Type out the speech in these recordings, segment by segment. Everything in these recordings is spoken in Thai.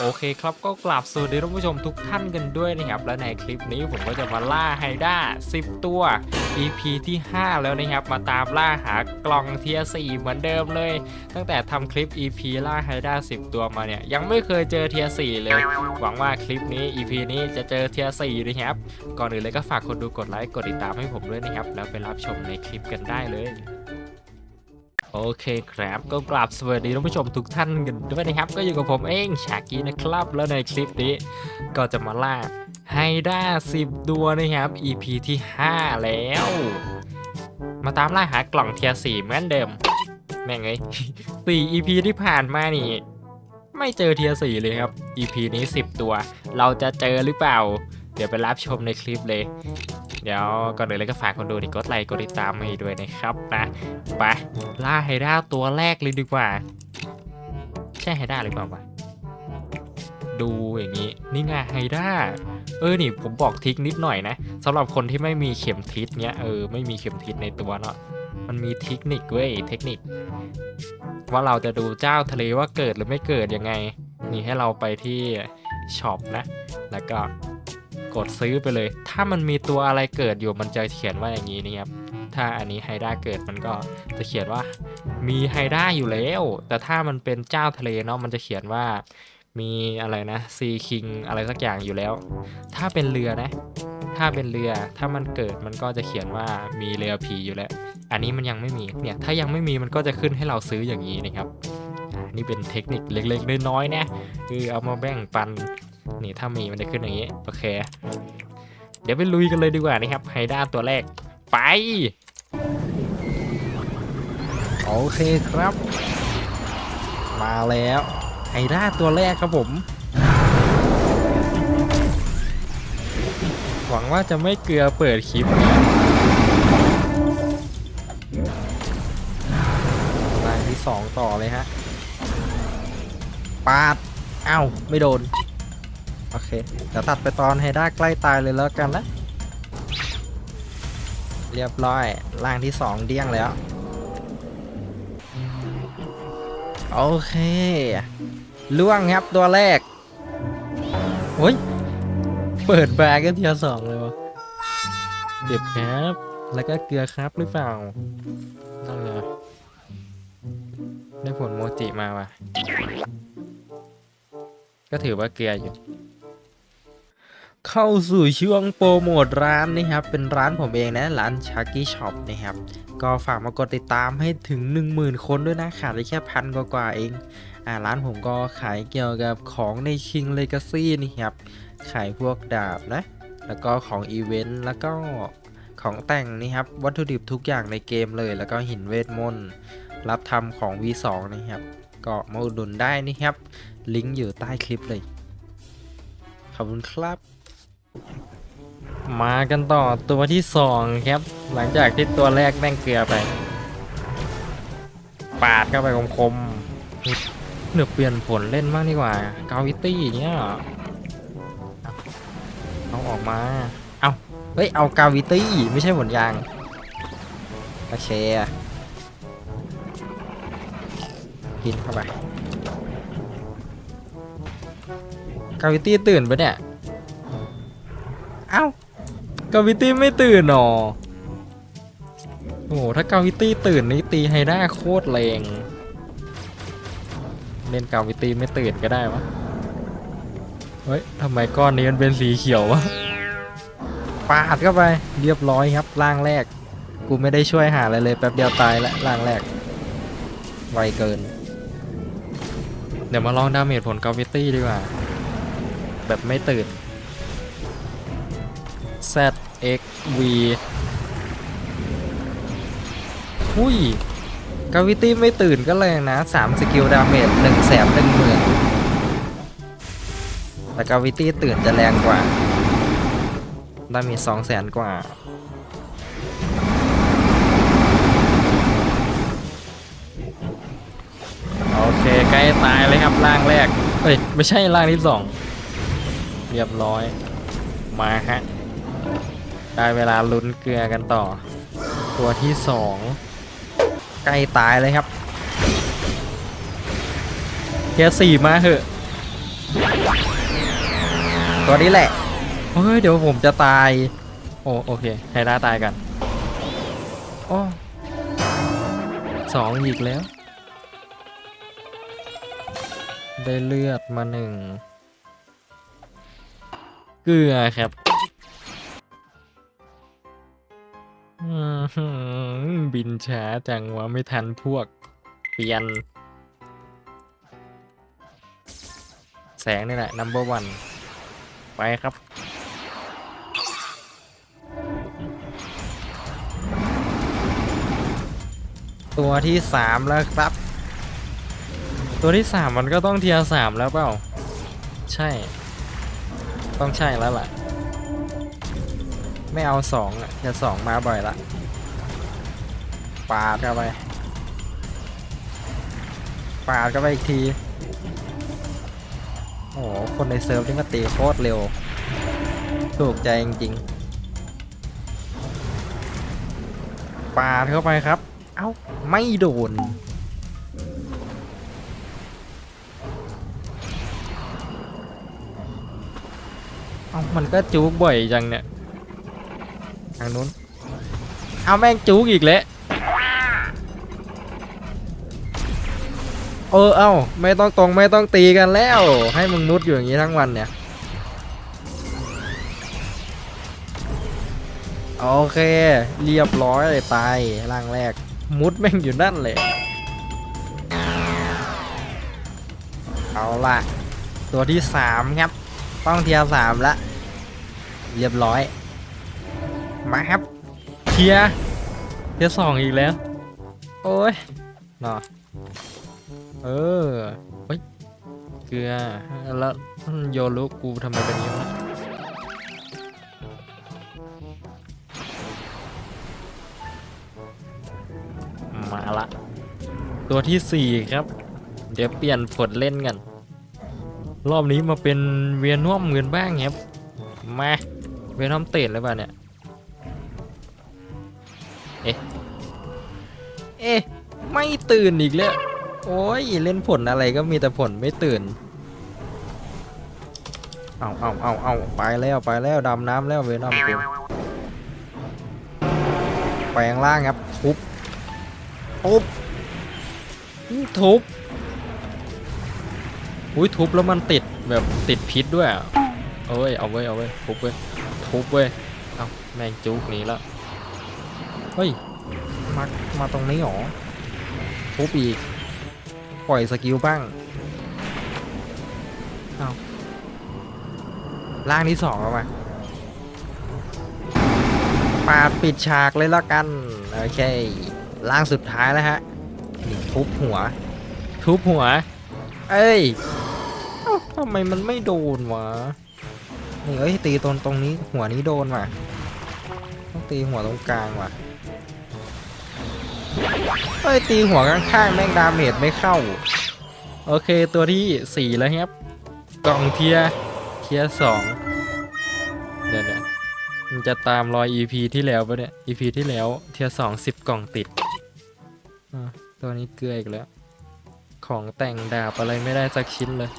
โอเคครับก็กราบสวัสดีท่านผู้ชมทุกท่านกันด้วยนะครับ และในคลิปนี้ผมก็จะมาล่าไฮด้า10 ตัว EP ที่ 5 แล้วนะครับ มาตามล่าหากล่องเทีย4เหมือนเดิมเลย ตั้งแต่ทำคลิป EP ล่าไฮด้า10 ตัวมาเนี่ย ยังไม่เคยเจอเทีย4เลย หวังว่าคลิปนี้ EP นี้จะเจอเทีย4นะครับ ก่อนอื่นเลยก็ฝากคนดูกดไลค์กดติดตามให้ผมด้วยนะครับ แล้วไปรับชมในคลิปกันได้เลย โอเคครับก็กราบสวัสดีท่านผู้ชมทุกท่านกันด้วยนะครับ ก็อยู่กับผมเองชากีนะครับ แล้วในคลิปนี้ก็จะมาล่าไฮด้า10 ตัวนะครับ EP ที่ 5 แล้ว มาตามล่าหากล่องเทียร์4เหมือนเดิม แม่งเอ้ย4 EP ที่ผ่านมานี่ ไม่เจอเทียร์4เลยครับ EP นี้ 10 ตัว เราจะเจอหรือเปล่า เดี๋ยวไปรับชมในคลิปเลย ดี๋ยวก่อนอื่นเลยก็ฝากคนดูนี่กดไลค์กดติดตามให้ด้วยนะครับนะไปล่าไฮด้าตัวแรกเลยดีกว่า ใช่ไฮด้าหรือเปล่าวะดูอย่างนี้นี่ไงไฮด้าเออนี่ผมบอกทิกนิดหน่อยนะสำหรับคนที่ไม่มีเข็มทิศเนี้ยเออไม่มีเข็มทิศในตัวเนาะมันมีเทคนิคเว้ยเทคนิค ว่าเราจะดูเจ้าทะเลว่าเกิดหรือไม่เกิดยังไง นี่ให้เราไปที่ช็อปนะ แล้วก็ ดซื้อไปเลย ถ้ามันมีตัวอะไรเกิดอยู่มันจะเขียนว่าอย่างนี้นี่ครับถ้าอันนี้ไฮด้าเกิดมันก็จะเขียนว่ามีไฮด้าอยู่แล้ว แต่ถ้ามันเป็นเจ้าทะเลเนาะมันจะเขียนว่ามีอะไรนะซีคิงอะไรสักอย่างอยู่แล้ว ถ้าเป็นเรือนะ ถ้าเป็นเรือถ้ามันเกิดมันก็จะเขียนว่ามีเรือผีอยู่แล้ว อันนี้มันยังไม่มีเนี่ยถ้ายังไม่มีมันก็จะขึ้นให้เราซื้ออย่างนี้นะครับอ่านี่เป็นเทคนิคเล็กๆน้อยๆนะคือเอามาแบ่งปัน นี่ถ้ามีมันจะขึ้นอย่างนี้ โอเค เดี๋ยวไปลุยกันเลยดีกว่านะครับไฮด้าตัวแรก ไป โอเคครับ มาแล้วไฮด้าตัวแรกครับผม หวังว่าจะไม่เกลือเปิดคลิปนี้รายที่สองต่อเลยฮะ ปาดเอ้าไม่โดน โอเคเดี๋ยวตัดไปตอนไฮด้าใกล้ตายเลยแล้วกันนะ เรียบร้อยร่างที่สองเดี้ยงแล้ว โอเค ล่วงครับตัวแรกโอ้ย เปิดแบกก็เทียสองเลยวะเก็บครับ แล้วก็เกลือครับหรือเปล่านั่นไงได้ผลโมจิมาว่ะ ก็ถือว่าเกลืออยู่ เข้าสู่ช่วงโปรโมทร้านนะครับ เป็นร้านผมเองนะ ร้านชาร์กี้ช็อปนะครับ ก็ฝากมากดติดตามให้ถึง 10,000 คนด้วยนะ ขาดไปแค่พันกว่าเองอ่าร้านผมก็ขายเกี่ยวกับของใน King Legacy นี่ครับ ขายพวกดาบนะ แล้วก็ของอีเวนต์ แล้วก็ของแต่งนี่ครับ วัตถุดิบทุกอย่างในเกมเลย แล้วก็หินเวทมนต์ รับทำของ V2 นะครับ ก็มาอุดหนุนได้นี่ครับ ลิงก์อยู่ใต้คลิปเลยขอบคุณครับ มากันต่อตัวที่สองครับ หลังจากที่ตัวแรกแม่งเกลือไป ปาดเข้าไปคมๆเดี๋ยวเปลี่ยนผลเล่นบ้างดีกว่า กาวิตี้เนี้ยเอาออกมา เอาเฮ้ย เอากาวิตี้ไม่ใช่ผลยาง โอเคกินเข้าไปกาวิตี้ตื่นปะเนี่ย เอ้ากาวิตี้ไม่ตื่นหรอโอ้โหถ้ากาวิตี้ตื่นนี่ตีไฮด้าโคตรแรงเล่นกาวิตี้ไม่ตื่นก็ได้วะเฮ้ยทำไมก้อนนี้มันเป็นสีเขียววะปาดเข้าไปเรียบร้อยครับร่างแรก กูไม่ได้ช่วยหาอะไรเลยแป๊บเดียวตายล้วร่างแรกไวเกิน เดี๋ยวมาลองดาเมจผลกาวิตี้ดีกว่า แบบไม่ตื่น Z X V หุ้ยกาวิตี้ไม่ตื่นก็แรงนะ 3 สกิลดาเมจ1แสนหนึ่งหมื่นแต่กาวิตี้ตื่นจะแรงกว่าดาเมจ2แสนกว่า โอเค ใกล้ตายเลยครับร่างแรก เอ้ย ไม่ใช่ร่างที่สอง เรียบร้อย มาฮะ ได้เวลาลุ้นเกลือกันต่อ ตัวที่สองใกล้ตายเลยครับเทียสี่มาเหอะ ตัวนี้แหละเฮ้ยเดี๋ยวผมจะตาย โอโอเคไฮด้าตายกันโอ้สองอีกแล้ว ได้เลือดมาหนึ่งเกลือครับ อื้อหือบินช้าจังวะไม่ทันพวก เปลี่ยน แสงนี่แหละ number one ไปครับ ตัวที่สามแล้วครับ ตัวที่สามมันก็ต้องเทียร์สามแล้วเปล่า ใช่ ต้องใช่แล้วล่ะ ไม่เอาสองอะเทียร์สองมาบ่อยละปาดเข้าไปปาดเข้าไปอีกทีโอ้โหคนในเซิร์ฟนี่ก็ตีโคตรเร็ว ถูกใจจริงๆปาดเข้าไปครับ เอ้า ไม่โดนเอ้ามันก็จุกบ่อยจังเนี่ย ทางนู้น เอาแม่งจุกอีกแล้วเออเอ้าไม่ต้องตรงไม่ต้องตีกันแล้ว ให้มึงนุดอยู่อย่างนี้ทั้งวันเนี่ยโอเค เรียบร้อยเลยตายร่างแรก มุดแม่งอยู่นั่นเลย เอาล่ะ ตัวที่สามครับ ต้องเทียร์สามละ เรียบร้อย มาครับเทียร์เทียร์สองอีกแล้ว โอ้ยเนาะเออเฮ้ยเกลือแล้วโยรุกูทำไมเป็นอย่างนี้วะมาละ ตัวที่สี่ครับ เดี๋ยวเปลี่ยนผลเล่นกัน รอบนี้มาเป็นเวียนน่วมเงินบ้างครับ มา เวียนน่วมเตะเลยป่ะเนี่ย เอ๊ะ เอ๊ะ ไม่ตื่นอีกแล้ว โอ้ย เล่นผลอะไรก็มีแต่ผลไม่ตื่น เอาเอาเอาเอาไปแล้วไปแล้วดำน้ำแล้วเวนอมกูแปลงร่างครับ ทุบ ทุบ ทุบ อุ้ยทุบแล้วมันติดแบบติดพิษด้วยอะเอ้ย เอาเว้เอาเว้ทุบเว้ยทุบเว้ย เอาแมงจุกนีแล้ว เฮ้ย มา มาตรงนี้หรอทุบอีก ปล่อยสกิลบ้างเอาล่างที่สองแล้วมาปาดปิดฉากเลยละกัน โอเค ล่างสุดท้ายแล้วฮะนี่ทุบหัว ทุบหัว เอ้ยทำไมมันไม่โดนวะนี่เอ้ยตีตรงตรงนี้หัวนี้โดนว่ะต้องตีหัวตรงกลางว่ะ เอ้ยตีหัวข้างๆแม่งดาเมจไม่เข้า โอเคตัวที่สี่แล้วครับ กล่องเทียเทียสองเดี๋ยวเดมันจะตามรอย EP ที่แล้วปะเนี่ย EP ที่แล้วเทียสองสิบกล่องติดตัวนี้เกลืออีกแล้ว ของแต่งดาบอะไรไม่ได้สักชิ้นเลย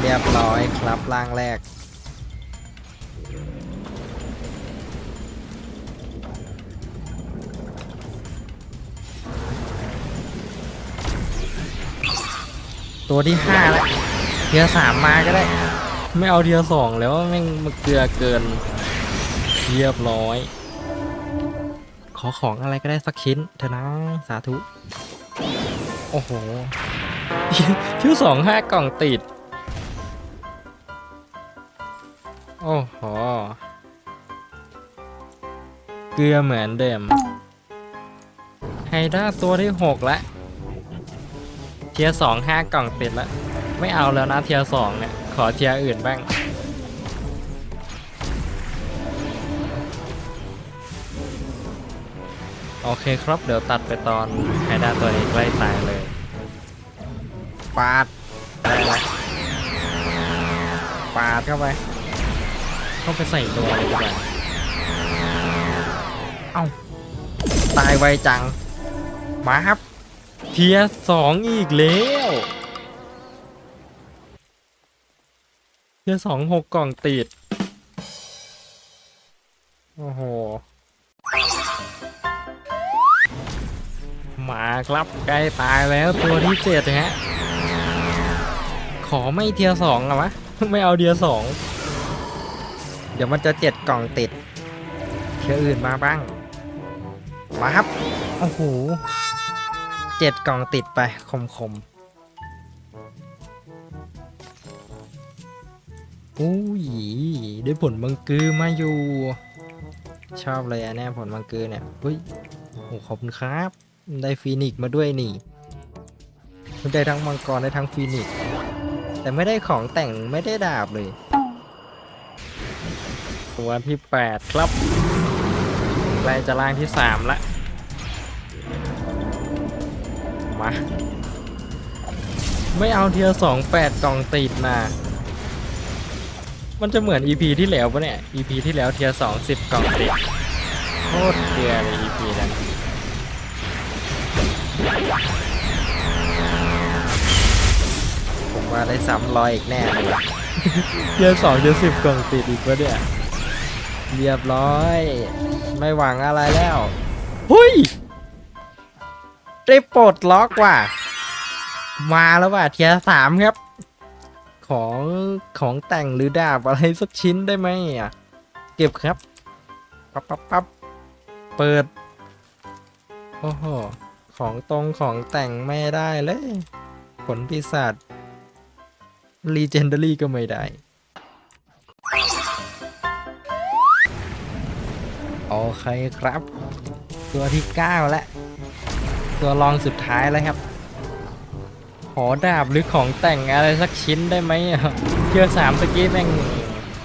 เรียบร้อยครับร่างแรก ตัวที่ห้าแล้วเทียสามมาก็ได้ ไม่เอาเทียสองแล้วแม่งมาเกลือเกินเรียบร้อย ขอของอะไรก็ได้สักชิ้นเถอะนะสาธุ โอ้โหคิวสองห้ากล่องติด โอ้โห เกลือเหมือนเดิมไฮด้าตัวที่หกแล้ว เทียร์สองห้ากล่องติดแล้ว ไม่เอาแล้วนะเทียร์สองเนี่ยขอเทียร์อื่นบ้าง โอเคครับเดี๋ยวตัดไปตอนไฮด้าตัวนี้ใกล้ตายเลย ปาดได้ละปาดเข้าไป เข้าไปใส่ตัวเลยดีกว่าเอ้า ตายไวจัง มาครับเทีทียสองอีกแล้วเทียสองหกกล่องติด โอ้โห มาครับใกล้ตายแล้วตัวที่เจ็ดฮะ ขอไม่เทียสองอะวะ ไม่เอาเทียสอง เดี๋ยวมันจะเจ็ดกล่องติดเทียอื่นมาบ้าง มาครับ โอ้โห เจ็ดกล่องติดไปคมคมๆอุ้ยได้ผลบังกือมาอยู่ ชอบเลยอันเนี้ยผลบังกือเนี่ยเฮ้ยโอ้ขอบคุณครับ ได้ฟีนิกมาด้วยนี่ได้ทั้งมังกรได้ทั้งฟีนิกแต่ไม่ได้ของแต่งไม่ได้ดาบเลย ตัวที่ 8 ครับใกล้จะล่างที่ 3 ละ มา ไม่เอาเทียร์สองแปดกล่องติดนะมันจะเหมือน EP ที่แล้วปะเนี่ย EP ที่แล้วเทียร์สองสิบกล่องติดโคตรเทียร์เลย EP นั้นผมว่าได้ซ้ำร้อยอีกแน่เลยเทียร์สองเทียร์สิบกล่องติดอีกปะเนี่ย เรียบร้อย ไม่หวังอะไรแล้วหุย ได้ปลดล็อกว่ะ มาแล้วว่ะเทียสามครับ ของของแต่งหรือดาบอะไรสักชิ้นได้ไหมอะ เก็บครับ ปั๊บปั๊บปั๊บเปิด โอ้โห ของตรงของแต่งไม่ได้เลย ผลปีศาจ Legendary ก็ไม่ได้ โอเคครับ ตัวที่ 9 แล้ว ตัวรองสุดท้ายแล้วครับ ขอดาบหรือของแต่งอะไรสักชิ้นได้ไหมเที่ยวสามตะกี้แม่ง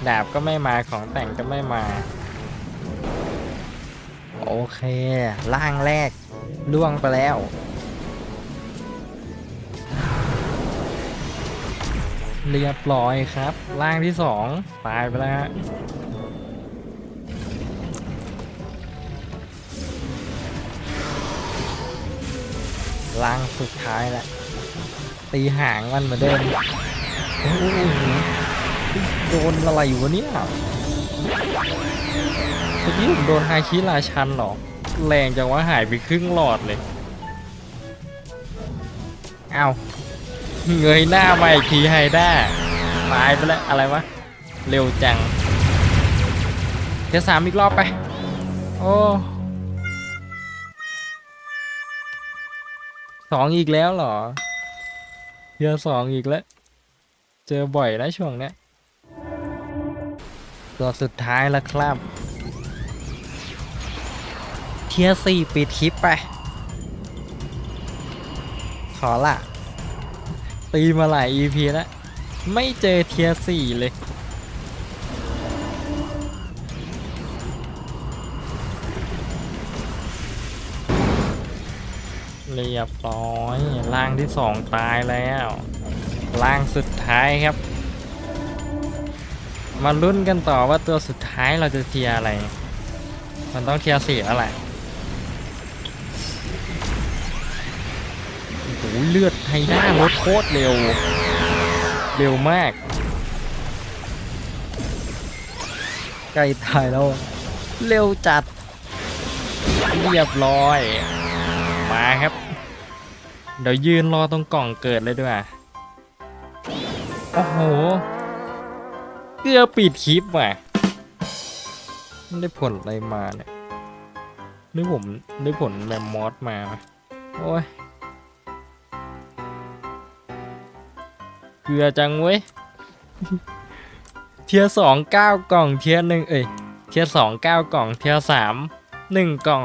ดาบก็ไม่มาของแต่งก็ไม่มา โอเค ล่างแรกล่วงไปแล้วเรียบร้อยครับ ล่างที่สองตายไปแล้ว ล่างสุดท้ายแหละตีหางมันเหมือนเดิมโอ้โหโดนอะไรอยู่วะเนี่ยเมื่อกี้ผมโดนฮาคิราชันเหรอ แรงจังว่าหายไปครึ่งหลอดเลยเอา้าเงยหน้ามาอีกทีไฮด้าตายไปแล้วอะไรวะ เร็วจังเดี๋ยวสามอีกรอบไป โอ้ สองอีกแล้วเหรอเดือสองอีกแล้ว เจอบ่อยนะช่วงเนี้ยตัวสุดท้ายแล้วครับ เทียสี่ปิดคลิปไป ขอละตีมาหลาย EP แล้ว ไม่เจอเทียสี่เลย เรียบร้อยล่างที่สองตายแล้วล่างสุดท้ายครับ มาลุ้นกันต่อว่าตัวสุดท้ายเราจะเทียอะไร มันต้องเทียร์สี่แล้วแหละโอ้โหเลือดไฮด้าลดโคตรเร็ว เร็วมากใกล้ตายแล้ว เร็วจัด เรียบร้อย มาครับ เดี๋ยวยืนรอตรงกล่องเกิดเลยด้วยโอ้โหเกือบปิดคลิปว่ะไม่ได้ผลอะไรมาเนี่ยนึกผมได้ผลแมมมอสมาไหมโอ้ยเกลือจังเว้ย เทียสองเก้ากล่องเทียหนึ่งเอ้ยเทียสองเก้ากล่องเทียสามหนึ่งกล่อง